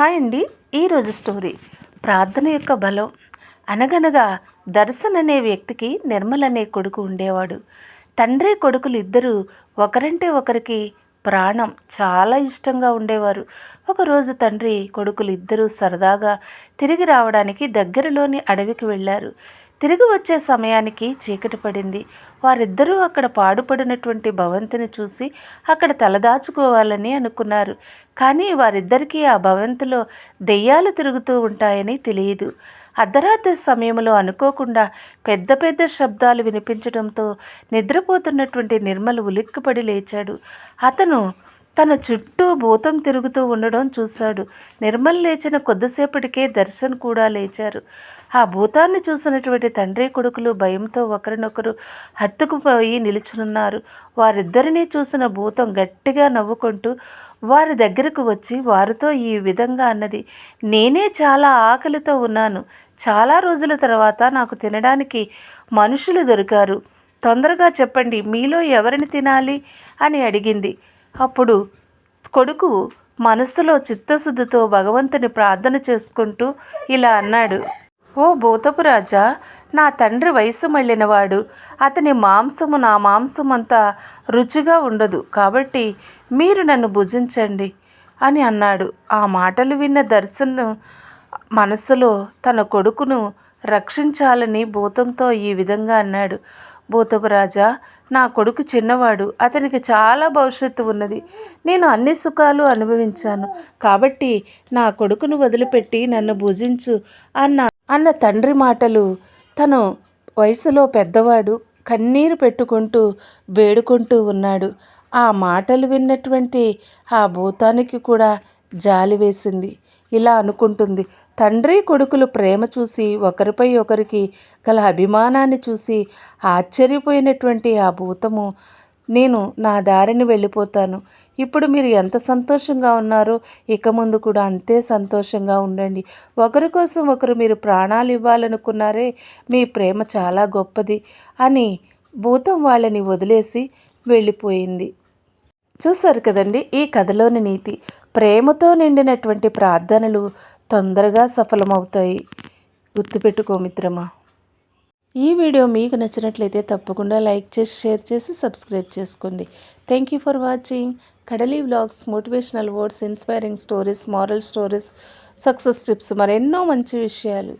Hi అండి. ఈరోజు story ప్రార్థన యొక్క బలం. అనగనగా దర్శన్ అనే వ్యక్తికి నిర్మల్ అనే కొడుకు ఉండేవాడు. తండ్రి కొడుకులు ఇద్దరు ఒకరంటే ఒకరికి ప్రాణం చాలా ఇష్టంగా ఉండేవారు. ఒకరోజు తండ్రి కొడుకులు ఇద్దరూ సరదాగా తిరిగి రావడానికి దగ్గరలోని అడవికి వెళ్ళారు. తిరిగి వచ్చే సమయానికి చీకటి పడింది. వారిద్దరూ అక్కడ పాడుపడినటువంటి భవంతిని చూసి అక్కడ తలదాచుకోవాలని అనుకున్నారు. కానీ వారిద్దరికీ ఆ భవంతిలో దెయ్యాలు తిరుగుతూ ఉంటాయని తెలియదు. అర్ధరాత్రి సమయంలో అనుకోకుండా పెద్ద పెద్ద శబ్దాలు వినిపించడంతో నిద్రపోతున్నటువంటి నిర్మల్ ఉలిక్కిపడి లేచాడు. అతను తన చుట్టూ భూతం తిరుగుతూ ఉండడం చూశాడు. నిర్మల్ లేచిన కొద్దిసేపటికే దర్శన్ కూడా లేచారు. ఆ భూతాన్ని చూసినటువంటి తండ్రి కొడుకులు భయంతో ఒకరినొకరు హత్తుకుపోయి నిలుచునున్నారు వారిద్దరినీ చూసిన భూతం గట్టిగా నవ్వుకుంటూ వారి దగ్గరకు వచ్చి వారితో ఈ విధంగా అన్నది. నేనే చాలా ఆకలితో ఉన్నాను. చాలా రోజుల తర్వాత నాకు తినడానికి మనుషులు దొరికారు. తొందరగా చెప్పండి మీలో ఎవరిని తినాలి? అని అడిగింది. అప్పుడు కొడుకు మనస్సులో చిత్తశుద్ధితో భగవంతుని ప్రార్థన చేసుకుంటూ ఇలా అన్నాడు. ఓ భూతపు రాజా నా తండ్రి వయసు మళ్ళినవాడు. అతని మాంసము నా మాంసమంతా రుచిగా ఉండదు. కాబట్టి మీరు నన్ను భుజించండి అని అన్నాడు. ఆ మాటలు విన్న దర్శనం మనసులో తన కొడుకును రక్షించాలని భూతంతో ఈ విధంగా అన్నాడు. భూతపు రాజా నా కొడుకు చిన్నవాడు అతనికి చాలా భవిష్యత్తు ఉన్నది. నేను అన్ని సుఖాలు అనుభవించాను. కాబట్టి నా కొడుకును వదిలిపెట్టి నన్ను భుజించు అన్న అన్న తండ్రి మాటలు తను వయసులో పెద్దవాడు కన్నీరు పెట్టుకుంటూ వేడుకుంటూ ఉన్నాడు. ఆ మాటలు విన్నటువంటి ఆ భూతానికి కూడా జాలి వేసింది. ఇలా అనుకుంటుంది. తండ్రి కొడుకులు ప్రేమ చూసి ఒకరిపై ఒకరికి గల అభిమానాన్ని చూసి ఆశ్చర్యపోయినటువంటి ఆ భూతము నేను నా దారిని వెళ్ళిపోతాను. ఇప్పుడు మీరు ఎంత సంతోషంగా ఉన్నారో ఇక ముందు కూడా అంతే సంతోషంగా ఉండండి. ఒకరి కోసం ఒకరు మీరు ప్రాణాలు ఇవ్వాలనుకున్నారే మీ ప్రేమ చాలా గొప్పది అని భూతం వాళ్ళని వదిలేసి వెళ్ళిపోయింది. చూశారు కదండి ఈ కథలోని నీతి. ప్రేమతో నిండినటువంటి ప్రార్థనలు తొందరగా సఫలమవుతాయి. గుర్తుపెట్టుకో మిత్రమా. ఈ వీడియో మీకు నచ్చినట్లయితే తప్పకుండా లైక్ చేసి షేర్ చేసి సబ్స్క్రైబ్ చేసుకోండి. Thank you for watching. Kadali vlogs motivational words inspiring stories moral stories success tips మరెన్నో మంచి విషయాలు.